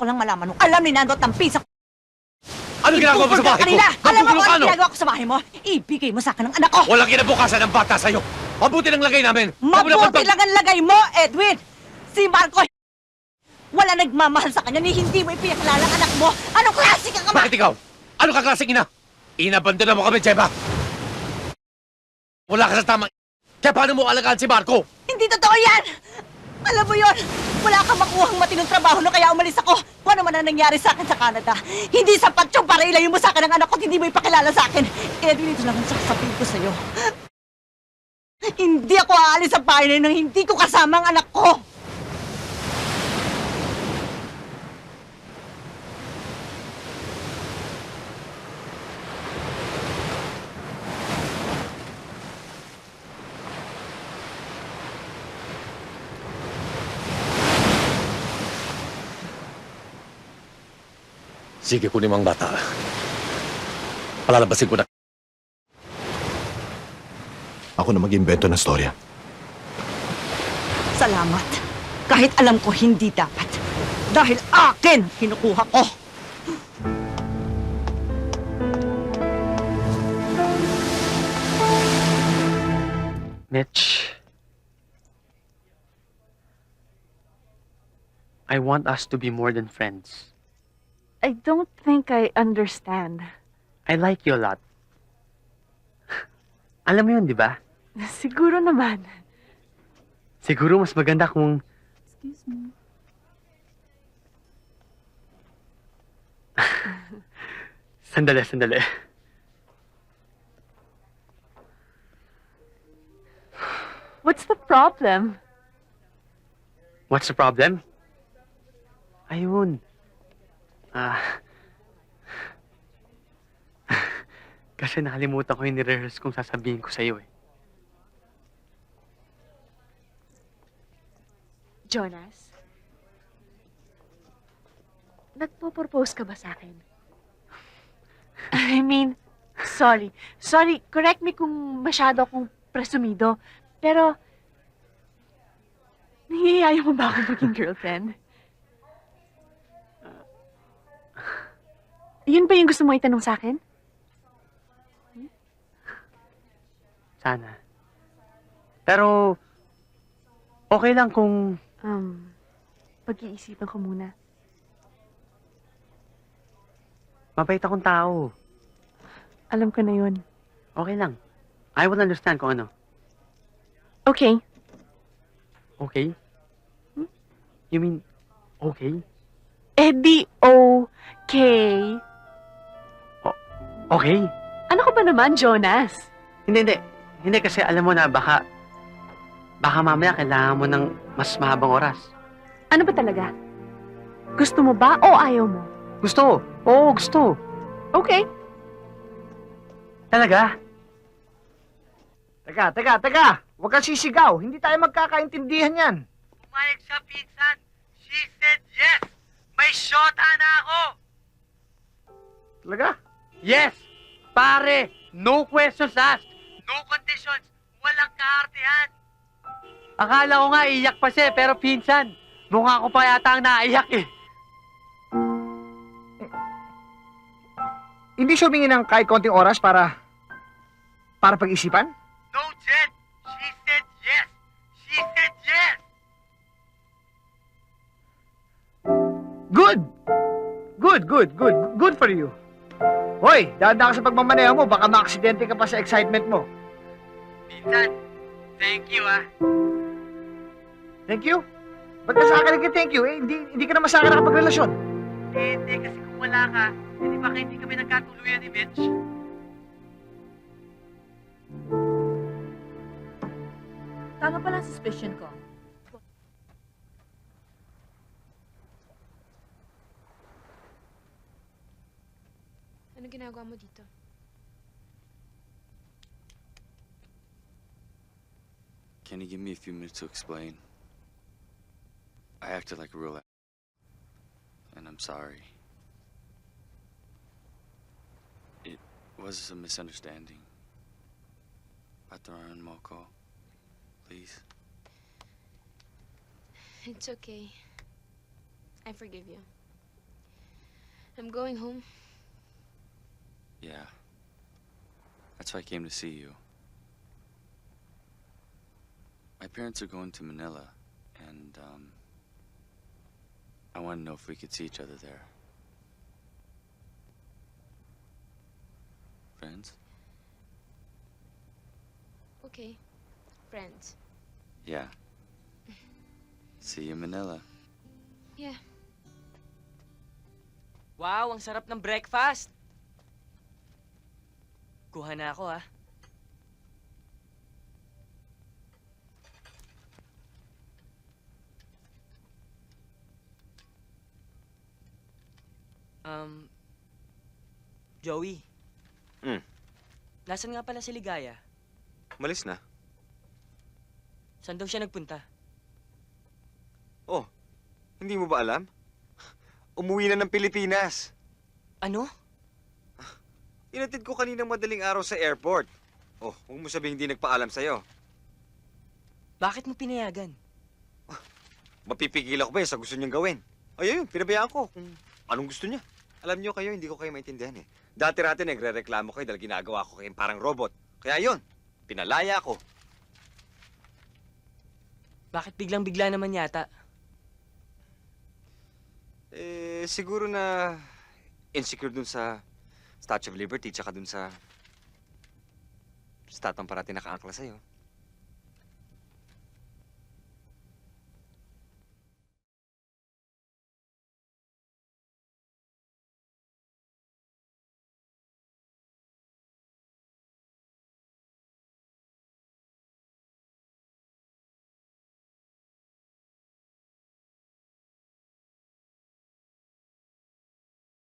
ko lang malaman kung alam ni Nando at pisa Ano ginagawa mo sa bahay ko? Kanila, alam mo kung ano ginagawa ko sa bahay mo? Ibigay mo sa akin ang anak ko! Walang kinabukasan ng bata sa'yo. Mabuti ng lagay namin. Mabuti lang ang lagay mo, Edwin! Si Marco, wala nagmamahal sa kanya ni hindi mo ipinakilala ang anak mo. Anong klase ka ka Bakit ikaw? Ano ka klaseng ina? Inabandona mo kami, Jeba. Wala ka sa tamang... Kaya paano mo alagaan si Marco? Hindi totoo yan! Alam mo yon, wala kang makuhang matinong trabaho no kaya umalis ako. Kung ano man ang nangyari sa akin sa Canada, hindi sapat yung para ilayo mo sa akin ang anak ko hindi mo ipakilala sa akin. Edwin, ito lang ang sasabihin ko sa'yo. Hindi ako aalis sa bahay na hindi ko kasama ang anak ko. Sige, kunin mo ang bata. Palalabasin ko na. Ako na mag-imbento ng storya. Salamat. Kahit alam ko hindi dapat. Dahil akin ang kinukuha ko. Mitch. I want us to be more than friends. I don't think I understand. I like you a lot. Alam mo yun, di ba? Siguro naman. Siguro mas maganda kung... Excuse me. Sandali, sandali. What's the problem? What's the problem? Ayun. Ah... Kasi nakalimutan ko yung nire-rehearse kong sasabihin ko sa'yo eh. Jonas? Nagpo-propose ka ba sa akin? I mean, sorry. Sorry, correct me kung masyado akong presumido. Pero, nangyayayaw mo ba akong maging girlfriend? Yun ba yung gusto mo itanong sa akin? Sana. Pero, okay lang kung... Um, pag-iisipan ko muna. Mabait akong tao. Alam ko na yun. Okay lang. I will understand kung ano. Okay. Okay? Hmm? You mean, okay? Eh di okay. Okay? Ano ka ba naman, Jonas? Hindi, hindi. Hindi kasi alam mo na baka... Baka mamaya kailangan mo ng mas mahabang oras. Ano ba talaga? Gusto mo ba o ayaw mo? Gusto. Oo, gusto. Okay. Talaga. Teka, teka, teka! Huwag kang sisigaw. Hindi tayo magkakaintindihan yan. Umayag siya, pinsan. She said yes. May shota na ako. Talaga? Yes. Pare, no questions asked. No conditions. Walang kaartehan. Akala ko nga iyak pa siya, pero pinsan, mukha ko pa yata ang naiyak eh. Hindi siya humingi ng kahit konting oras para... para pag-isipan? No, Jed. She said yes. She said yes. Good! Good, good, good. Good for you. Hoy, dada ka sa pagmamaneho mo. Baka maaksidente ka pa sa excitement mo. Pinsan, thank you ah. Thank you. Ba't ka sa akin nag-thank you? Eh, hindi, hindi ka naman sa akin nakapagrelasyon. Eh, hindi kasi kung wala ka, hindi baka hindi kami nagkatuluyan ni Mitch. Tama pala ang suspicion ko. Ano ginagawa mo dito? Can you give me a few minutes to explain? I acted like a real and I'm sorry. It was a misunderstanding. Pataran mo ko, please. It's okay. I forgive you. I'm going home. Yeah. That's why I came to see you. My parents are going to Manila, and, um, I want to know if we could see each other there. Friends? Okay. Friends. Yeah. See you in Manila. Yeah. Wow, ang sarap ng breakfast! Kuha na ako, ah. Um, Joey. Hmm. Nasaan nga pala si Ligaya? Malis na. Saan daw siya nagpunta? Hindi mo ba alam? Umuwi na ng Pilipinas. Ano? Inatid ko kaninang madaling araw sa airport. Oh, huwag mo sabihin hindi nagpaalam sa'yo. Bakit mo pinayagan? Mapipigil ako ba sa gusto niyang gawin? Ay, ayun, pinabayaan ko kung anong gusto niya. Alam niyo kayo, hindi ko kayo maintindihan eh. Dati-rati nagre-reklamo kayo dahil ginagawa ko kayong parang robot. Kaya yun, pinalaya ko. Bakit biglang-bigla naman yata? Eh, siguro na insecure dun sa Statue of Liberty tsaka dun sa statong parati nakaangkla sa'yo.